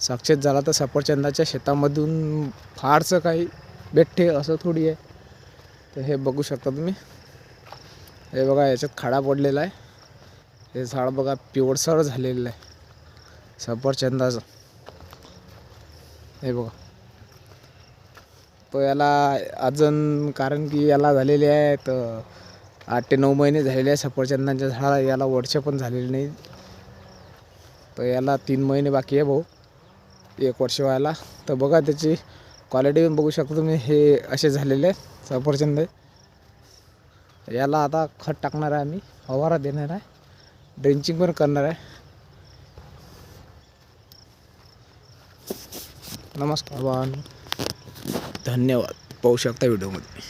Success झाला तर सफरचंदाच्या शेतामधून फारसं काही भेटते असं थोडी आहे. तर हे बघू शकता तुम्ही. हे बघा याच्यात खडा पडलेला आहे. हे झाड बघा पिवळसर झालेलं आहे. सफरचंदाचं. हे बघा. तो याला अजून कारण की याला झालेले आहे तर आठ ते नऊ महिने झालेले आहे सफरचंदाच्या झाडाला. याला वर्ष पण झालेले नाही. तर याला तीन महिने बाकी आहे भाऊ. एक वर्ष व्हायला. तर बघा त्याची क्वालिटी पण बघू शकता तुम्ही. हे असे झालेले आहे. सफरचंद याला आता खत टाकणार आहे आम्ही. फवारा देणार आहे. ड्रेंचिंग पण करणार आहे. नमस्कार धन्यवाद. पाहू शकता व्हिडिओमध्ये